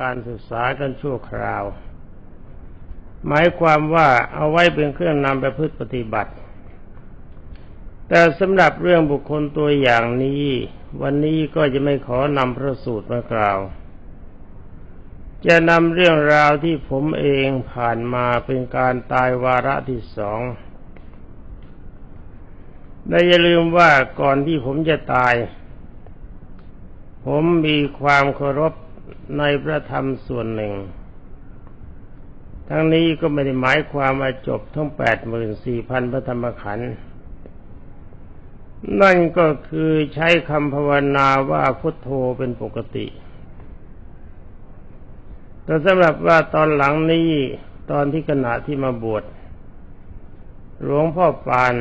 การศึกษากันชั่วคราว หมายความว่าเอาไว้เป็นเครื่องนำไปพฤติปฏิบัติ แต่สำหรับเรื่องบุคคลตัวอย่างนี้ วันนี้ก็จะไม่ขอนำพระสูตรมากล่าว จะนำเรื่องราวที่ผมเองผ่านมาเป็นการตายวาระที่สองและอย่าลืมว่าก่อนที่ผมจะตาย ผมมีความเคารพ ในพระธรรมส่วนหนึ่ง ทั้งนี้ก็ไม่ได้หมายความว่าจบทั้งแปดหมื่นสี่พันพระธรรมขันธ์นั่นก็คือใช้คำภาวนาว่าพุทโธเป็นปกติ แต่สำหรับว่าตอนหลังนี้ตอนที่ขณะที่มาบวชหลวงพ่อปาน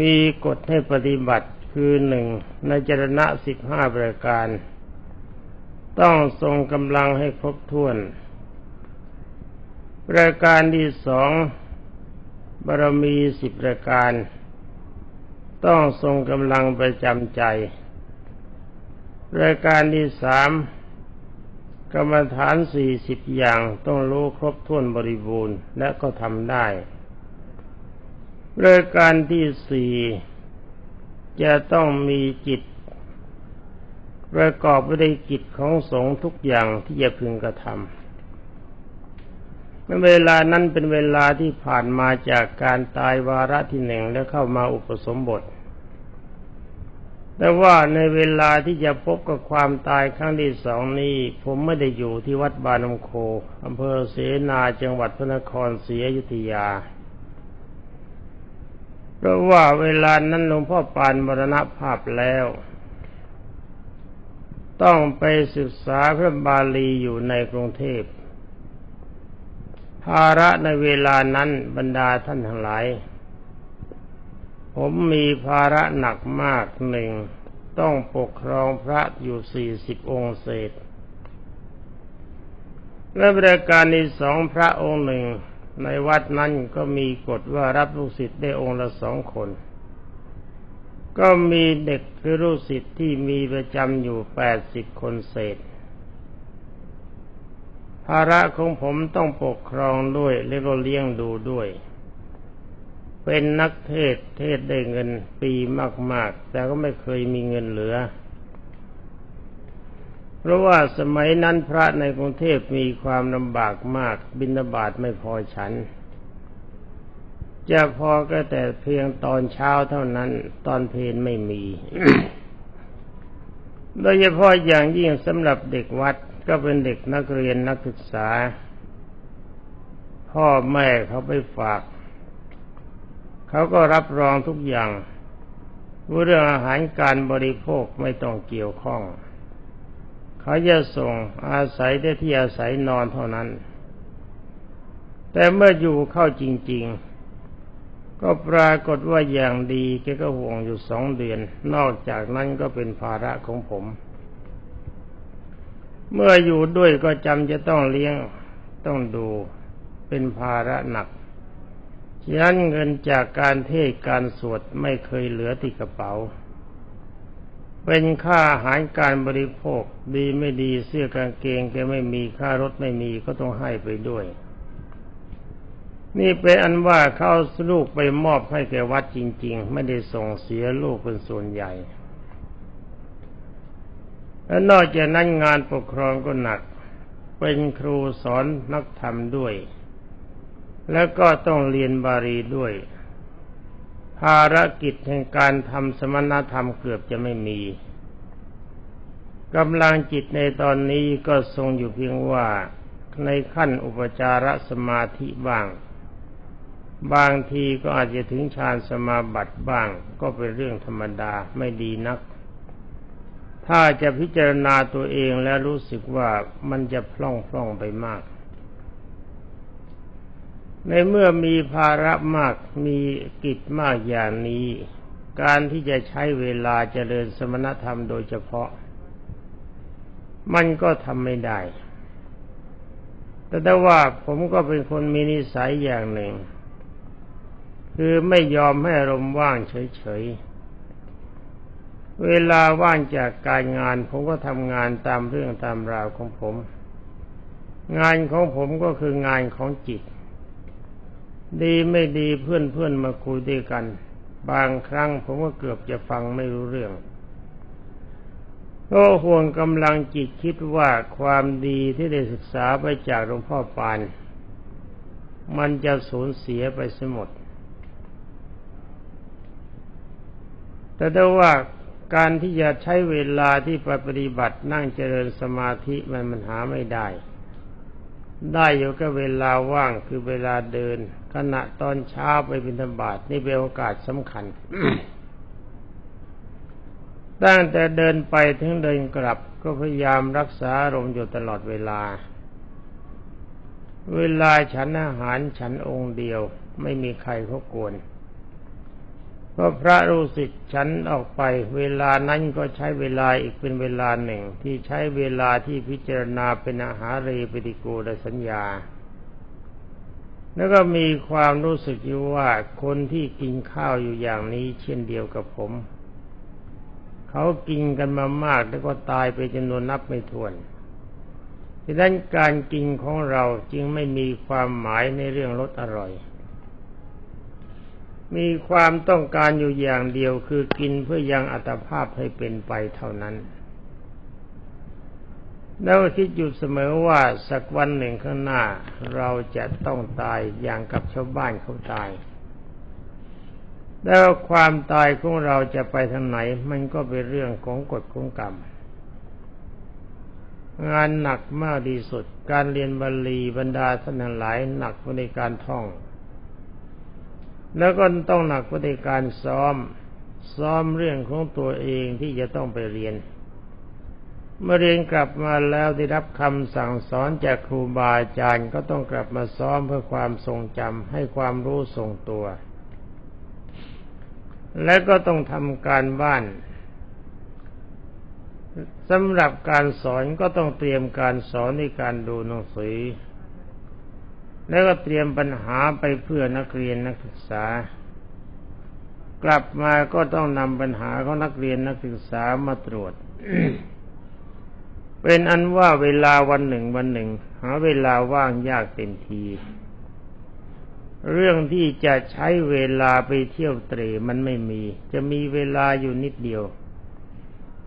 มีกฎให้ปฏิบัติคือหนึ่งในจรณะสิบห้าประการ ต้องทรงกำลังให้ครบถ้วนประการที่สองบารมีสิบประการ ต้องทรงกำลังประจำใจประการที่สามกรรมฐานสี่สิบอย่างต้องรู้ครบถ้วนบริบูรณ์และก็ทำได้รายการที่สี่จะต้องมีจิต ประกอบไปด้วยกิจของสงฆ์ทุกอย่างที่จะพึงกระทำเวลานั้นเป็นเวลาที่ผ่านมาจากการตายวาระที่หนึ่งแล้วเข้ามาอุปสมบท แต่ว่าในเวลาที่จะพบกับความตายครั้งที่สองนี้ ผมไม่ได้อยู่ที่วัดบานมโคอำเภอเสนาจังหวัดพระนครศรีอยุธยาเพราะว่าเวลานั้นหลวงพ่อปานมรณภาพแล้ว ต้องไปศึกษาพระบาลีอยู่ในกรุงเทพ ภาระในเวลานั้นบรรดาท่านทั้งหลาย ผมมีภาระหนักมากหนึ่ง ต้องปกครองพระอยู่สี่สิบองค์เศษ และบริการในสองพระองค์หนึ่งในวัดนั้นก็มีกฎว่ารับลูกศิษย์ได้องค์ละสองคน ก็มีเด็กคือลูกศิษย์ที่มีประจำอยู่แปดสิบคนเศษ ภาระของผมต้องปกครองด้วยและก็เลี้ยงดูด้วย เป็นนักเทศเทศได้เงินปีมาก ๆ แต่ก็ไม่เคยมีเงินเหลือ เพราะว่าสมัยนั้นพระในกรุงเทพมีความลำบากมากบิณฑบาตไม่พอฉัน จะพอก็แต่เพียงตอนเช้าเท่านั้น ตอนเพลนไม่มี โดยเฉพาะอย่างยิ่งสำหรับเด็กวัดก็เป็นเด็กนักเรียนนักศึกษา พ่อแม่เขาไปฝาก เขาก็รับรองทุกอย่างเรื่องอาหารการบริโภคไม่ต้องเกี่ยวข้อง เขาจะส่งอาศัยได้ที่อาศัยนอนเท่านั้น แต่เมื่ออยู่เข้าจริง ๆ ก็ปรากฏว่าอย่างดีแกก็ห่วงอยู่สองเดือน นอกจากนั้นก็เป็นภาระของผม เมื่ออยู่ด้วยก็จำจะต้องเลี้ยงต้องดูเป็นภาระหนักฉะนั้นเงินจากการเทศการสวดไม่เคยเหลือติดกระเป๋า เป็นค่าอาหารการบริโภคดีไม่ดีเสื้อกางเกงแกไม่มีค่ารถไม่มีก็ต้องให้ไปด้วย นี่เป็นอันว่าเขาลูกไปมอบให้แก่วัดจริง ๆ ไม่ได้ส่งเสียลูกเป็นส่วนใหญ่ และนอกจากนั้นงานปกครองก็หนัก เป็นครูสอนนักธรรมด้วย แล้วก็ต้องเรียนบาลีด้วย ภารกิจแห่งการทำสมณธรรมเกือบจะไม่มีกำลังจิตในตอนนี้ก็ทรงอยู่เพียงว่าในขั้นอุปจารสมาธิบ้าง บางทีก็อาจจะถึงฌานสมาบัติบ้าง ก็เป็นเรื่องธรรมดาไม่ดีนัก ถ้าจะพิจารณาตัวเองแล้วรู้สึกว่ามันจะพล่องพล่องไปมาก ในเมื่อมีภาระมากมีกิจมากอย่างนี้ การที่จะใช้เวลาเจริญสมณธรรมโดยเฉพาะ มันก็ทำไม่ได้ แต่ถ้าว่าผมก็เป็นคนมีนิสัยอย่างหนึ่ง คือไม่ยอมให้รมว่างเฉยๆ เวลาว่างจากการงาน ผมก็ทำงานตามเรื่องตามราวของผม งานของผมก็คืองานของจิต ดีไม่ดีเพื่อนเพื่อนมาคุยด้วยกัน บางครั้งผมก็เกือบจะฟังไม่รู้เรื่องก็ห่วงกำลังจิตคิดว่าความดีที่ได้ศึกษาไปจากหลวงพ่อปาน มันจะสูญเสียไปสมด แต่ถ้าว่าการที่จะใช้เวลาที่ปปฏิบัตินั่งเจริญสมาธิมันมันหาไม่ได้ ได้อยู่ก็เวลาว่างคือเวลาเดิน ขณะตอนเช้าไปบิณฑบาตนี่เป็นโอกาสสำคัญตั้งแต่เดินไปถึงเดินกลับก็พยายามรักษาอารมณ์อยู่ตลอดเวลา เวลาฉันอาหารฉันองค์เดียว ไม่มีใครเขากวน เพราะพระรู้สิทธิ์ฉันออกไป เวลานั้นก็ใช้เวลาอีกเป็นเวลาหนึ่ง ที่ใช้เวลาที่พิจารณาเป็นอาหารเรปฏิกูลสัญญา แล้วก็มีความรู้สึกอยู่ว่าคนที่กินข้าวอยู่อย่างนี้เช่นเดียวกับผม เขากินกันมามากแล้วก็ตายไปจำนวนนับไม่ถ้วนดังนั้นการกินของเราจึงไม่มีความหมายในเรื่องรสอร่อย มีความต้องการอยู่อย่างเดียวคือกินเพื่อยังอัตภาพให้เป็นไปเท่านั้น แล้วคิดอยู่เสมอว่าสักวันหนึ่งข้างหน้า เราจะต้องตายอย่างกับชาวบ้านเขาตาย แล้วความตายของเราจะไปทางไหน มันก็เป็นเรื่องของกฎของกรรม งานหนักมากที่สุด การเรียนบาลีบรรดาท่านหลายหนักในการท่อง แล้วก็ต้องหนักในการซ้อม ซ้อมเรื่องของตัวเองที่จะต้องไปเรียน เมื่อเรียนกลับมาแล้วได้รับคำสั่งสอนจากครูบาอาจารย์ก็ต้องกลับมาซ้อมเพื่อความทรงจำให้ความรู้ทรงตัว และก็ต้องทำการบ้านสำหรับการสอนก็ต้องเตรียมการสอนในการดูหนังสือ แล้วก็เตรียมปัญหาไปเพื่อนักเรียนนักศึกษา กลับมาก็ต้องนำปัญหาของนักเรียนนักศึกษามาตรวจ เป็นอันว่าเวลาวันหนึ่งวันหนึ่ง หาเวลาว่างยากเต็มที เรื่องที่จะใช้เวลาไปเที่ยวเตรมันไม่มี จะมีเวลาอยู่นิดเดียว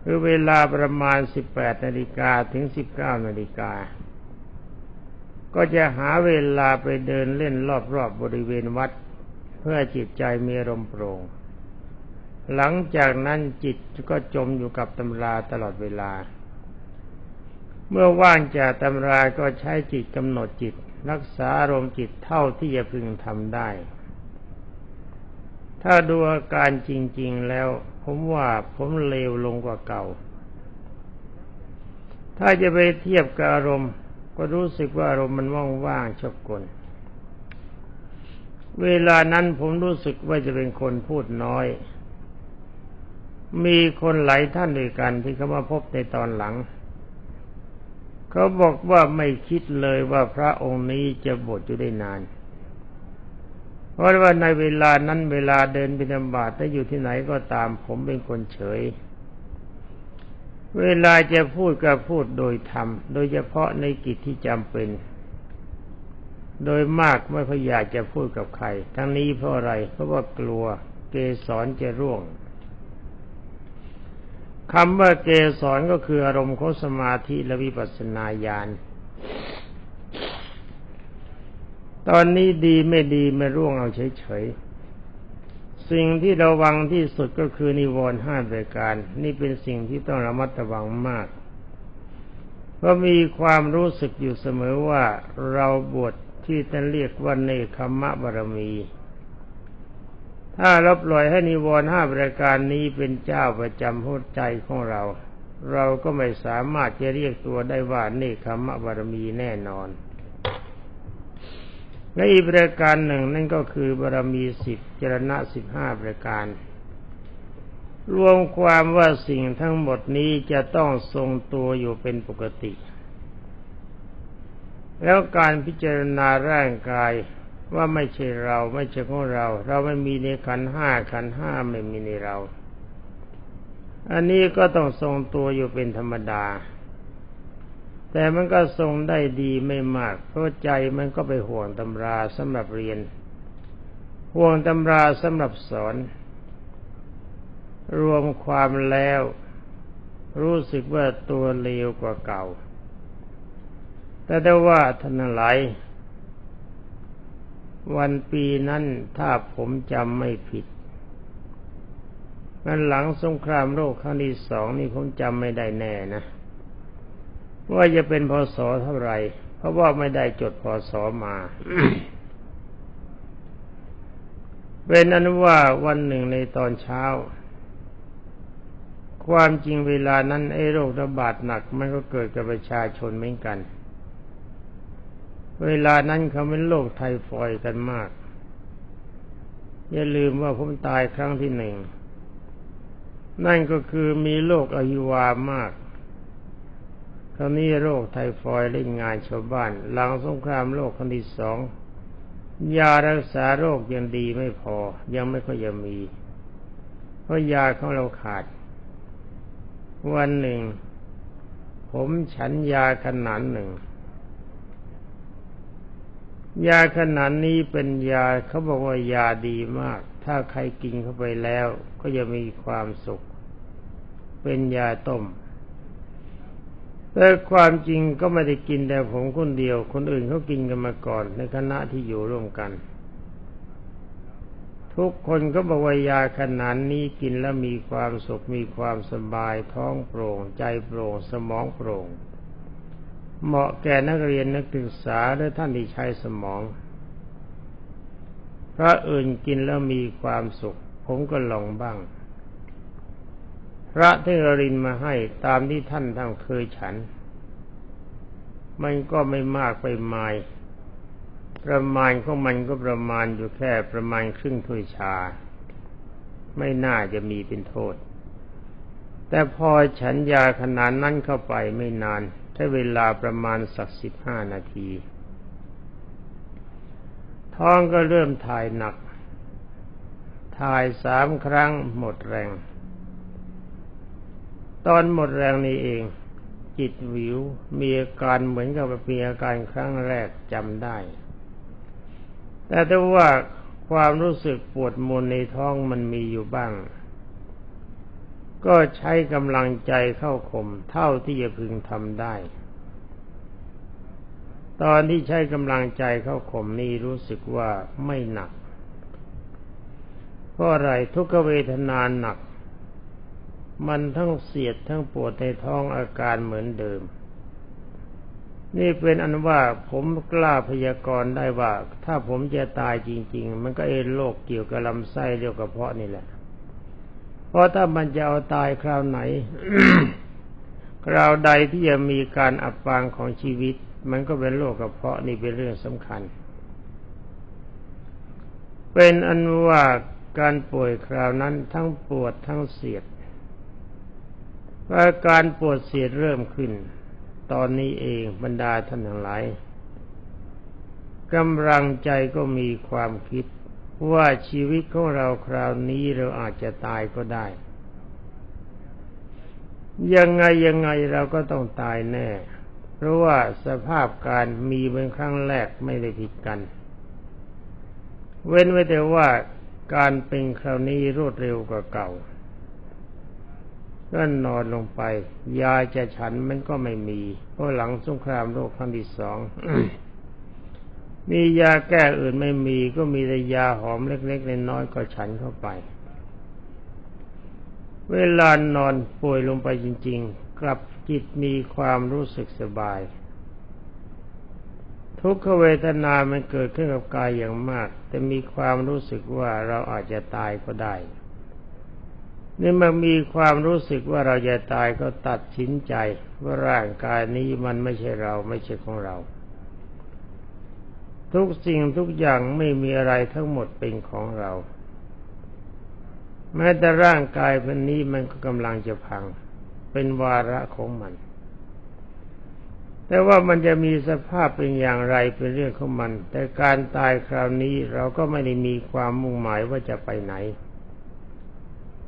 คือเวลาประมาณสิบแปดนาฬิกาถึงสิบเก้านาฬิกา ก็จะหาเวลาไปเดินเล่นรอบๆบบริเวณวัด เพื่อจิตใจมีรมโปร่ง หลังจากนั้นจิตก็จมอยู่กับตำราตลอดเวลา เมื่อว่างจากตำราก็ใช้จิตกำหนดจิต รักษาอารมณ์จิตเท่าที่จะพึงทำได้ ถ้าดูอาการจริง ๆแล้ว ผมว่าผมเลวลงกว่าเก่า ถ้าจะไปเทียบกับอารมณ์ ก็รู้สึกว่าอารมณ์มันว่างๆชอบกลเวลานั้นผมรู้สึกว่าจะเป็นคนพูดน้อย มีคนหลายท่านด้วยกันที่เขามาพบในตอนหลัง เขาบอกว่าไม่คิดเลยว่าพระองค์นี้จะบวชอยู่ได้นาน เพราะว่าในเวลานั้นเวลาเดินบิณฑบาตถ้าอยู่ที่ไหนก็ตาม ผมเป็นคนเฉย เวลาจะพูดก็พูดโดยธรรม โดยเฉพาะในกิจที่จำเป็น โดยมากไม่ค่อยอยากจะพูดกับใคร ทั้งนี้เพราะอะไร เพราะว่ากลัวเกสรจะร่วงคำว่าเกสรก็คืออารมณ์ของสมาธิและวิปัสสนาญาณ ตอนนี้ดีไม่ดีไม่ร่วงเอาเฉยๆ สิ่งที่ระวังที่สุดก็คือนิวรณ์ห้าประการ นี่เป็นสิ่งที่ต้องระมัดระวังมากเพราะมีความรู้สึกอยู่เสมอว่าเราบวชที่ท่านเรียกว่าเนคขมะบารมี ถ้าเราปล่อยให้นิวรณ์ห้าประการนี้เป็นเจ้าประจำหัวใจของเรา เราก็ไม่สามารถจะเรียกตัวได้ว่าเนคขมะบารมีแน่นอน และอีกประการหนึ่งนั่นก็คือบารมีสิบจรณะสิบห้าประการ รวมความว่าสิ่งทั้งหมดนี้จะต้องทรงตัวอยู่เป็นปกติ แล้วการพิจารณาร่างกายว่าไม่ใช่เราไม่ใช่ของเรา เราไม่มีในขันห้าขันห้าไม่มีในเรา อันนี้ก็ต้องทรงตัวอยู่เป็นธรรมดา แต่มันก็ทรงได้ดีไม่มาก เพราะใจมันก็ไปห่วงตำราสำหรับเรียน ห่วงตำราสำหรับสอน รวมความแล้ว รู้สึกว่าตัวเลวกว่าเก่า แต่ได้ว่าท่านหลายวันปีนั้นถ้าผมจำไม่ผิดมันหลังสงครามโลกครั้งที่สองนี่ผมจำไม่ได้แน่นะ ว่าจะเป็นพศเท่าไหร่เพราะว่าไม่ได้จดพศมาเป็นอนุว่าวันหนึ่งในตอนเช้า ความจริงเวลานั้นไอ้โรคระบาดหนักมันก็เกิดกับประชาชนเหมือนกัน เวลานั้นเขาเป็นโรคไทฟอยกันมาก อย่าลืมว่าผมตายครั้งที่หนึ่ง นั่นก็คือมีโรคอหิวามาก คราวนี้โรคไทฟอยด์เล่นงานชาวบ้าน หลังสงครามโลกครั้งที่สองยารักษาโรคยังดีไม่พอ ยังไม่ค่อยจะมี เพราะยาของเราขาด วันหนึ่ง ผมฉันยาขนาดหนึ่ง ยาขนาดนี้เป็นยาเขาบอกว่ายาดีมาก ถ้าใครกินเข้าไปแล้ว ก็จะมีความสุข เป็นยาต้ม แต่ความจริงก็ไม่ได้กินแต่ผมคนเดียว คนอื่นเขากินกันมาก่อน ในคณะที่อยู่ร่วมกัน ทุกคนก็บอกว่ายาขนาดนี้กินแล้วมีความสุขมีความสบายท้องโปร่ง ใจโปร่ง สมองโปร่ง เหมาะแก่นักเรียนนักศึกษาและท่านที่ใช้สมองพระอื่นกินแล้วมีความสุข ผมก็ลองบ้าง พระที่รรินมาให้ตามที่ท่านท่านเคยฉัน มันก็ไม่มากไปมาย ประมาณของมันก็ประมาณอยู่แค่ประมาณครึ่งถ้วยชา ไม่น่าจะมีเป็นโทษ แต่พอฉันยาขนาดนั้นเข้าไปไม่นานใช้เวลาประมาณสักสิบห้านาที ท้องก็เริ่มถ่ายหนัก ถ่ายสามครั้งหมดแรง ตอนหมดแรงนี้เอง จิตวิวมีอาการเหมือนกับมีอาการครั้งแรกจำได้ แต่ถ้าว่าความรู้สึกปวดมนในท้องมันมีอยู่บ้าง ก็ใช้กำลังใจเข้าข่มเท่าที่จะพึงทำได้ ตอนที่ใช้กำลังใจเข้าข่มนี้รู้สึกว่าไม่หนัก เพราะอะไรทุกเวทนานหนัก มันทั้งเสียดทั้งปวดในท้องอาการเหมือนเดิม นี่เป็นอันว่าผมกล้าพยากรณ์ได้ว่า ถ้าผมจะตายจริง ๆ มันก็เอโรคเกี่ยวกับลำไส้เรียวกระเพาะนี่แหละ เพราะถ้ามันจะเอาตายคราวไหน คราวใดที่จะมีการอับปางของชีวิต มันก็เป็นโรคกระเพาะนี่เป็นเรื่องสำคัญ เป็นอันว่าการป่วยคราวนั้นทั้งปวดทั้งเสียด ว่าการปวดเสียดเริ่มขึ้น ตอนนี้เองบรรดาท่านทั้งหลายกำลังใจก็มีความคิดว่าชีวิตของเราคราวนี้เราอาจจะตายก็ได้ ยังไงยังไงเราก็ต้องตายแน่ เพราะว่าสภาพการมีเป็นครั้งแรกไม่ได้ผิดกัน เว้นไว้แต่ว่าการเป็นคราวนี้รวดเร็วกว่าเก่า ก็นอนลงไป ยาจะฉันมันก็ไม่มี เพราะหลังสงครามโลกครั้งที่สองมียาแก้อื่นไม่มีก็มีแต่ยาหอมเล็กๆน้อยๆก็ฉันเข้าไป เวลานอนป่วยลงไปจริง ๆ กลับจิตมีความรู้สึกสบาย ทุกขเวทนามันเกิดขึ้นกับกายอย่างมาก แต่มีความรู้สึกว่าเราอาจจะตายก็ได้ นี่มันมีความรู้สึกว่าเราจะตายก็ตัดสินใจว่าร่างกายนี้มันไม่ใช่เราไม่ใช่ของเรา ทุกสิ่งทุกอย่างไม่มีอะไรทั้งหมดเป็นของเรา แม้แต่ร่างกายพันนี้มันก็กำลังจะพัง เป็นวาระของมัน แต่ว่ามันจะมีสภาพเป็นอย่างไรเป็นเรื่องของมัน แต่การตายคราวนี้เราก็ไม่ได้มีความมุ่งหมายว่าจะไปไหน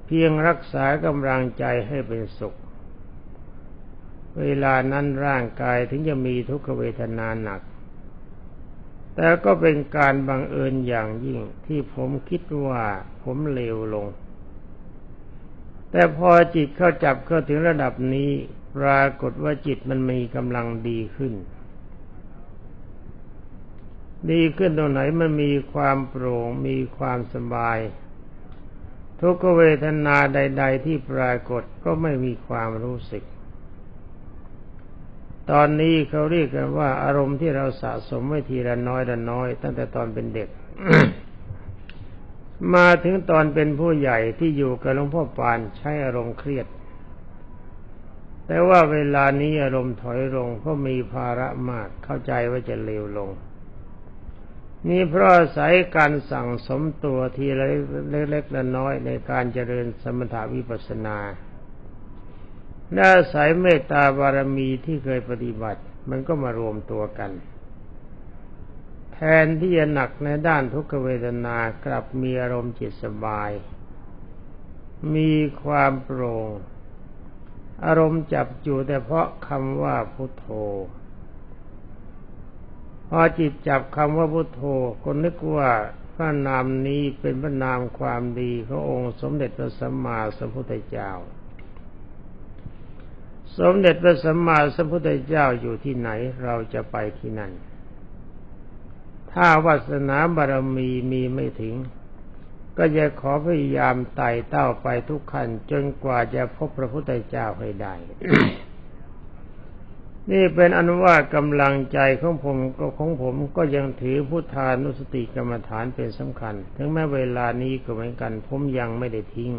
เพียงรักษากำลังใจให้เป็นสุข เวลานั้นร่างกายถึงจะมีทุกขเวทนาหนัก แต่ก็เป็นการบังเอิญอย่างยิ่งที่ผมคิดว่าผมเลวลง แต่พอจิตเข้าจับเข้าถึงระดับนี้ปรากฏว่าจิตมันมีกำลังดีขึ้น ดีขึ้นตรงไหนมันมีความโปร่งมีความสบาย ทุกเวทนาใด ๆ ที่ปรากฏก็ไม่มีความรู้สึก ตอนนี้เขาเรียกกันว่า อารมณ์ที่เราสะสมไว้ทีละน้อยละน้อย ตั้งแต่ตอนเป็นเด็ก มาถึงตอนเป็นผู้ใหญ่ที่อยู่กับหลวงพ่อปานใช้อารมณ์เครียด แต่ว่าเวลานี้อารมณ์ถอยลงเพราะมีภาระมากเข้าใจว่าจะเลวลง นี่เพราะอาศัยการสั่งสมตัวทีละเล็กๆละน้อยในการเจริญสมถาวิปัสนาและอายเมตตาบารมีที่เคยปฏิบัติ มันก็มารวมตัวกัน แทนที่จะหนักในด้านทุกขเวทนากลับมีอารมณ์จิตสบาย มีความโปร่ง อารมณ์จับอยู่แต่เพราะคำว่าพุทโธ พอจิตจับคำว่าพุทโธคนนึกว่าพระนามนี้เป็นพระนามความดีขององค์สมเด็จพระสัมมาสัมพุทธเจ้า สมเด็จพระสัมมาสัมพุทธเจ้าอยู่ที่ไหนเราจะไปที่นั่น ถ้าวาสนาบารมีมีไม่ถึง ก็จะขอพยายามไต่เต้าไปทุกขันจนกว่าจะพบพระพุทธเจ้าให้ได้ นี่เป็นอนุว่ากำลังใจของผมก็ของผมก็ยังถือพุทธานุสติกรรมฐานเป็นสำคัญ ถึงแม้เวลานี้ก็เหมือนกัน ผมยังไม่ได้ทิ้ง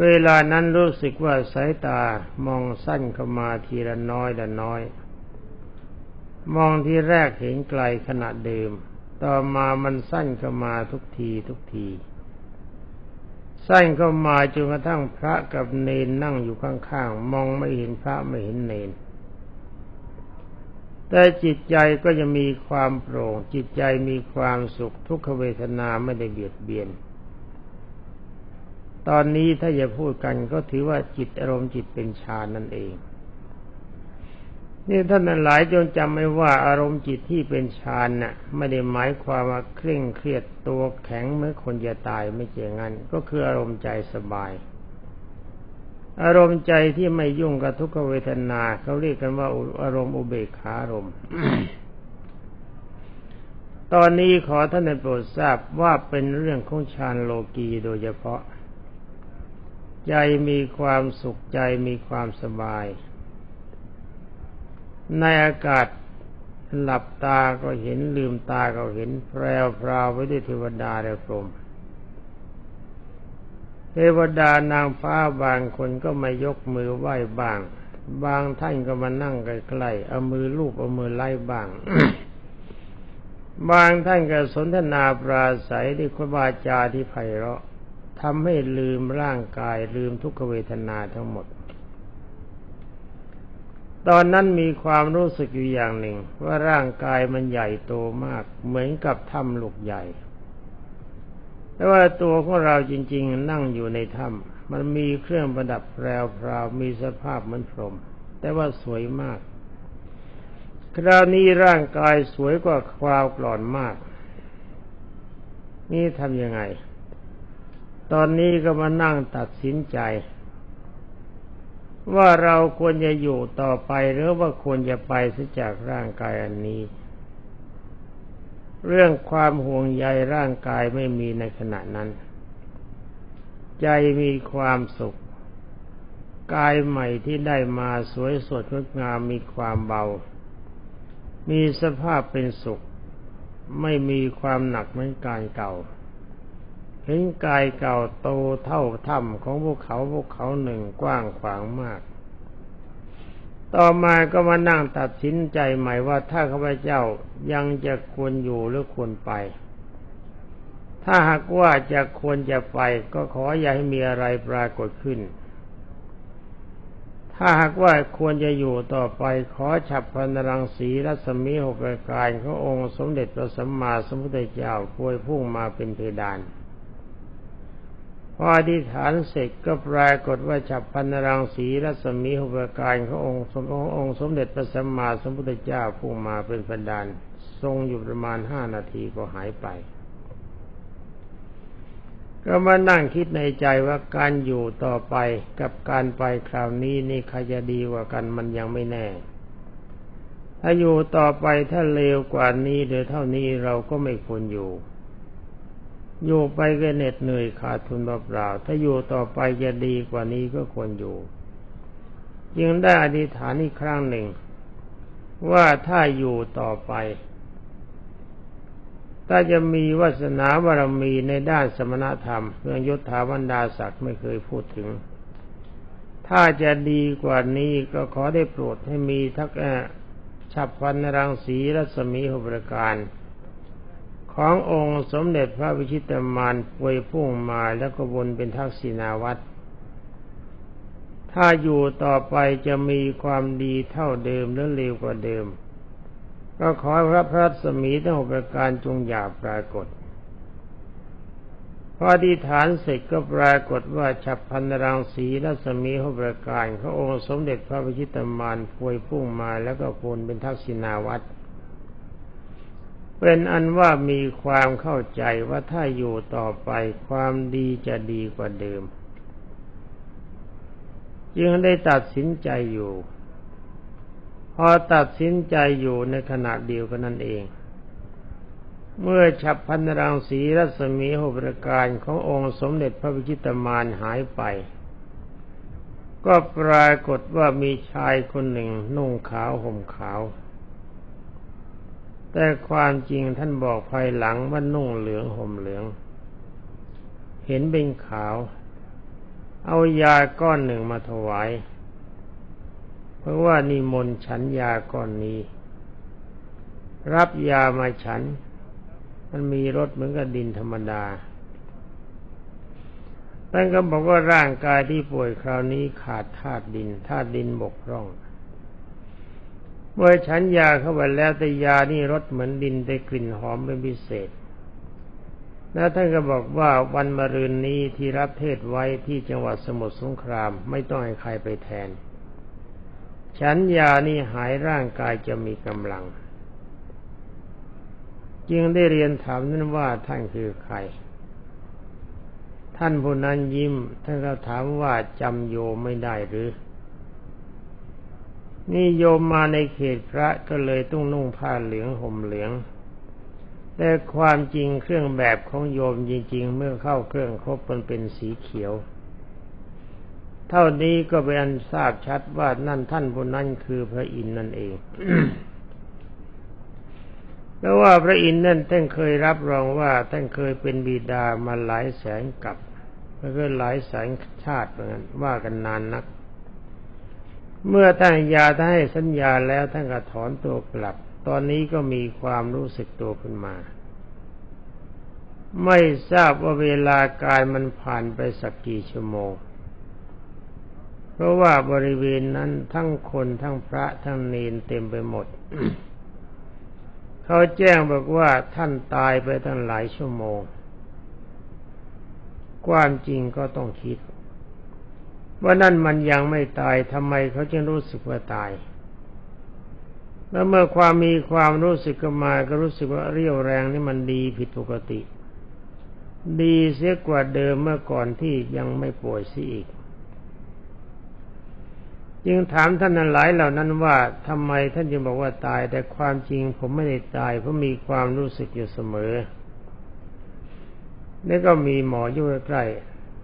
เวลานั้นรู้สึกว่าสายตามองสั้นเข้ามาทีละน้อยละน้อย มองที่แรกเห็นไกลขนาดเดิม ต่อมามันสั้นเข้ามาทุกทีทุกที สั้นเข้ามาจนกระทั่งพระกับเนนนั่งอยู่ข้างๆ มองไม่เห็นพระไม่เห็นเนน แต่จิตใจก็จะมีความโปร่ง จิตใจมีความสุขทุกขเวทนาไม่ได้เบียดเบียน ตอนนี้ถ้าจะพูดกันก็ถือว่าจิตอารมณ์จิตเป็นฌานนั่นเอง นี่ท่านหลายจงจำไว้ว่าอารมณ์จิตที่เป็นฌานน่ะ ไม่ได้หมายความว่าเคร่งเครียดตัวแข็งเมื่อคนจะตายไม่เจงั้น ก็คืออารมณ์ใจสบาย อารมณ์ใจที่ไม่ยุ่งกับทุกขเวทนาเขาเรียกกันว่าอารมณ์อุเบกขารมตอนนี้ขอท่านโปรดทราบว่าเป็นเรื่องของฌานโลกีโดยเฉพาะ ใจมีความสุขใจมีความสบาย ในอากาศหลับตาก็เห็นลืมตาก็เห็นแพรวพราวไว้ด้วยเทวดาและพรหมเทวดานางฟ้าบางคนก็มายกมือไหว้บ้าง บางท่านก็มานั่งใกล้ๆเอามือลูบเอามือไล่บ้าง บางท่านก็สนทนาปราศัยที่คุณบาจาที่ไพเราะทำให้ลืมร่างกายลืมทุกขเวทนาทั้งหมด ตอนนั้นมีความรู้สึกอยู่อย่างหนึ่ง ว่าร่างกายมันใหญ่โตมาก เหมือนกับถ้ำลูกใหญ่ แต่ว่าตัวของเราจริง ๆ นั่งอยู่ในถ้ำมันมีเครื่องประดับแปรวพราวมีสภาพเหมือนพรม แต่ว่าสวยมาก คราวนี้ร่างกายสวยกว่าคราวก่อนมาก นี่ทำยังไง ตอนนี้ก็มานั่งตัดสินใจ ว่าเราควรจะอยู่ต่อไปหรือว่าควรจะไปเสียจากร่างกายอันนี้ เรื่องความห่วงใยร่างกายไม่มีในขณะนั้น ใจมีความสุข กายใหม่ที่ได้มาสวยสดงดงามมีความเบา มีสภาพเป็นสุข ไม่มีความหนักเหมือนกายเก่า เห็นกายเก่าโตเท่าถ้ำของพวกเขาพวกเขาหนึ่งกว้างขวางมาก ต่อมาก็มานั่งตัดสินใจใหม่ว่าถ้าข้าพเจ้ายังจะควรอยู่หรือควรไป ถ้าหากว่าจะควรจะไป ก็ขออย่าให้มีอะไรปรากฏขึ้น ถ้าหากว่าควรจะอยู่ต่อไปขอฉับพันรังสีรัศมีหกประการขององค์สมเด็จพระสัมมาสัมพุทธเจ้าควยพุ่งมาเป็นเพดาน พออธิษฐานเสร็จก็ปรากฏว่าฉับพันรังสีรัศมีหุบการขององค์สมองค์สมเด็จพระสัมมาสัมพุทธเจ้าผู้มาเป็นพันดานทรงอยู่ประมาณห้านาทีก็หายไป ก็มานั่งคิดในใจว่าการอยู่ต่อไปกับการไปคราวนี้นี่ใครจะดีกว่ากันมันยังไม่แน่ ถ้าอยู่ต่อไปถ้าเลวกว่านี้หรือเท่านี้เราก็ไม่ควรอยู่ อยู่ไปก็เหน็ดเหนื่อยขาดทุนเปล่าๆถ้าอยู่ต่อไปจะดีกว่านี้ก็ควรอยู่จึงได้อธิษฐานอีกครั้งหนึ่ง ว่าถ้าอยู่ต่อไป ถ้าจะมีวาสนาบารมีในด้านสมณธรรม เรื่องยศถาบรรดาศักดิ์ไม่เคยพูดถึง ถ้าจะดีกว่านี้ก็ขอได้โปรดให้มีทักฉับพันรังสีรัศมีหุบรการ ขององค์สมเด็จพระวิชิตมารป่วยพุ่งมาแล้วก็วนเป็นทักษิณาวัตรถ้าอยู่ต่อไปจะมีความดีเท่าเดิมหรือเลวกว่าเดิม ก็ขอพระพระสมีทั้งหกประการจงอย่าปรากฏพออธิษฐานเสร็จก็ปรากฏว่าฉับพันรังสีรัศมีหกประการพระองค์สมเด็จพระพิชิตมารพวยพุ่งมาแล้วก็พลเป็นทักษิณาวัตร เป็นอันว่ามีความเข้าใจว่าถ้าอยู่ต่อไปความดีจะดีกว่าเดิม จึงได้ตัดสินใจอยู่ พอตัดสินใจอยู่ในขณะเดียวกันนั่นเอง เมื่อฉับพันรังสีรัศมีหบประการขององค์สมเด็จพระวิชิตมารหายไป ก็ปรากฏว่ามีชายคนหนึ่งนุ่งขาวห่มขาว แต่ความจริงท่านบอกภายหลังว่านุ่งเหลืองห่มเหลือง เห็นเป็นขาว เอายาก้อนหนึ่งมาถวาย เพราะว่านิมนต์ฉันยาก่อนนี้ รับยามาฉัน มันมีรสเหมือนกับดินธรรมดาท่านก็บอกว่าร่างกายที่ป่วยคราวนี้ขาดธาตุดินธาตุดินบกพร่อง เมื่อฉันยาเข้าไปแล้วแต่ยานี่รสเหมือนดินแต่กลิ่นหอมเป็นพิเศษ แล้วท่านก็บอกว่าวันมะรืนนี้ที่รับเทศไว้ที่จังหวัดสมุทรสงครามไม่ต้องให้ใครไปแทน ฉันยานี่หายร่างกายจะมีกำลัง จึงได้เรียนถามนั้นว่าท่านคือใคร ท่านผู้นั้นยิ้มท่านก็ถามว่าจำโยไม่ได้หรือ นี่โยมมาในเขตพระก็เลยต้องนุ่งผ้าเหลืองห่มเหลือง แต่ความจริงเครื่องแบบของโยมจริง ๆ เมื่อเข้าเครื่องครบมันเป็นสีเขียว เท่านี้ก็เป็นทราบชัดว่านั่นท่านผู้นั้นคือพระอินทร์นั่นเองเพราะว่าพระอินทร์นั่นท่านเคยรับรองว่าท่านเคยเป็นบิดามาหลายแสนกับแล้วก็หลายแสนชาติเหมือนกันว่ากันนานนัก เมื่อท่านยาท่านให้สัญญาแล้วท่านก็ถอนตัวกลับ ตอนนี้ก็มีความรู้สึกตัวขึ้นมา ไม่ทราบว่าเวลาการมันผ่านไปสักกี่ชั่วโมง เพราะว่าบริเวณนั้นทั้งคนทั้งพระทั้งเนนเต็มไปหมด เขาแจ้งบอกว่าท่านตายไปตั้งหลายชั่วโมง ความจริงก็ต้องคิด ว่านั่นมันยังไม่ตายทำไมเขาจึงรู้สึกว่าตาย แล้วเมื่อความมีความรู้สึกมาก็รู้สึกว่าเรี่ยวแรงนี่มันดีผิดปกติ ดีเสียกว่าเดิมเมื่อก่อนที่ยังไม่ป่วยซิอีกจึงถามท่านหลายเหล่านั้นว่าทำไมท่านจึงบอกว่าตาย แต่ความจริงผมไม่ได้ตายเพราะมีความรู้สึกอยู่เสมอนี่ก็มีหมออยู่ใกล้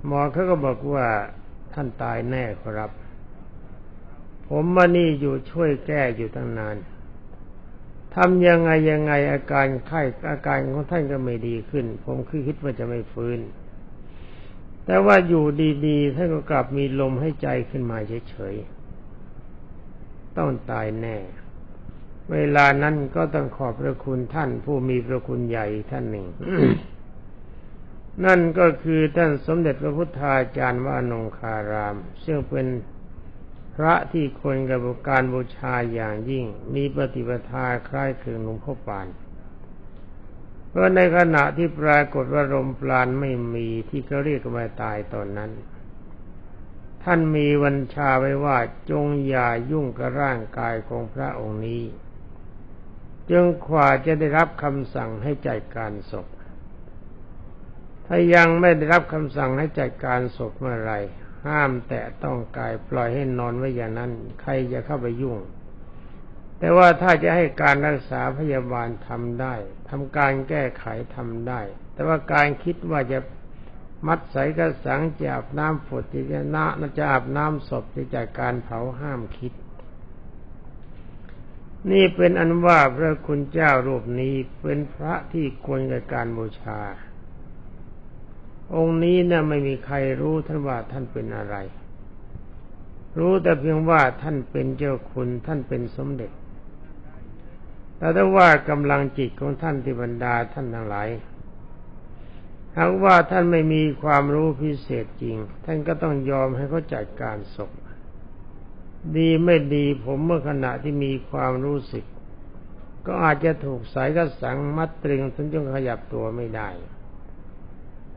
หมอเขาก็บอกว่า ท่านตายแน่ครับ ผมมานี่อยู่ช่วยแก้อยู่ตั้งนานทำยังไงยังไงอาการไข้อาการของท่านก็ไม่ดีขึ้น ผมคือคิดว่าจะไม่ฟื้น แต่ว่าอยู่ดีๆท่านก็กลับมีลมให้ใจขึ้นมาเฉยๆต้องตายแน่ เวลานั้นก็ต้องขอบพระคุณท่านผู้มีพระคุณใหญ่ท่านหนึ่ง นั่นก็คือท่านสมเด็จพระพุทธาจารย์ว่านงคาราม ซึ่งเป็นพระที่คนกับการบูชาอย่างยิ่ง มีปฏิปทาคล้ายคลึงหลวงพ่อปานเวราะในขณะที่ปรากฏว่าลมปราณไม่มีที่เขาเรียกว่าตายตอนนั้น ท่านมีวันชาไว้ว่าจงอย่ายุ่งกับร่างกายของพระองค์นี้ จึงขวาจะได้รับคำสั่งให้จัดการศพ ถ้ายังไม่ได้รับคำสั่งให้จัดการศพเมื่อไรห้ามแตะต้องกายปล่อยให้นอนไว้อย่างนั้น ใครจะเข้าไปยุ่ง แต่ว่าถ้าจะให้การรักษาพยาบาลทำได้ ทำการแก้ไขทำได้ แต่ว่าการคิดว่าจะมัดใส่กระสังจะอาบน้ำฝดจะจะนาจะอาบน้ำศพจะจัดการเผาห้ามคิด นี่เป็นอันว่าพระคุณเจ้ารูปนี้เป็นพระที่ควรกับการบูชา องค์นี้นะ่ะไม่มีใครรู้ท่านว่าท่านเป็นอะไร รู้แต่เพียงว่าท่านเป็นเจ้าคุณท่านเป็นสมเด็จ แต่ถ้าว่ากำลังจิตของท่านที่บรรดาท่านทั้งหลายหากว่าท่านไม่มีความรู้พิเศษจริง ท่านก็ต้องยอมให้เขาจัดการศพดีไม่ดีผมเมื่อขณะที่มีความรู้สึก ก็อาจจะถูกสายกระสังมัดตรึงจนจนขยับตัวไม่ได้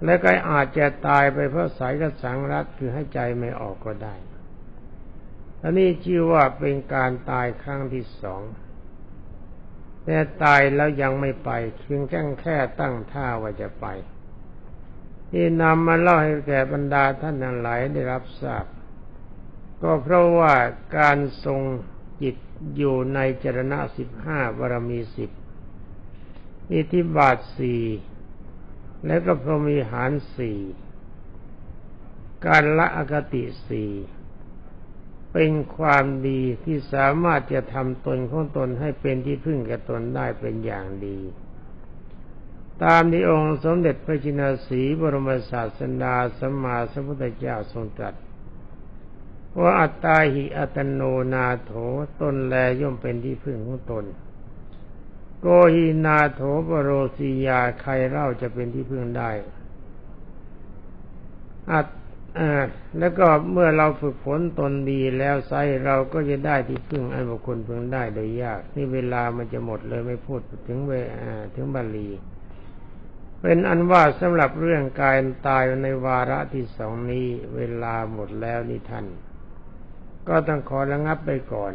และก็อาจจะตายไปเพราะสายกระสังรัดคือให้ใจไม่ออกก็ได้อันนี้ชื่อว่าเป็นการตายครั้งที่สองแต่ตายแล้วยังไม่ไปเพียงแค่แค่ตั้งท่าว่าจะไป ที่นำมาเล่าให้แก่บรรดาท่านทั้งหลายได้รับทราบ ก็เพราะว่าการทรงจิตอยู่ในจรณะสิบห้าบารมีสิบอิทธิบาทสี่ และก็พรหมีหารสี่การละอกติสี่เป็นความดีที่สามารถจะทำตนของตนให้เป็นที่พึ่งแก่ตนได้เป็นอย่างดี ตามที่องค์สมเด็จพระจินสีบรมศาสดาสัมมาสัมพุทธเจ้าทรงตรัสว่าอัตตาหิอัตโนนาโถตนแลย่อมเป็นที่พึ่งของตน โกหินาโถปโรสียาใครเล่าจะเป็นที่พึ่งได้อัตแล้วก็เมื่อเราฝึกฝนตนดีแล้วไซเราก็จะได้ที่พึ่งอันบุคคลพึงได้โดยยาก นี่เวลามันจะหมดเลยไม่พูดถึงเวถึงบาลี เป็นอันว่าสำหรับเรื่องการตายในวาระที่สองนี้ เวลาหมดแล้วนี่ท่าน ก็ต้องขอระงับไปก่อน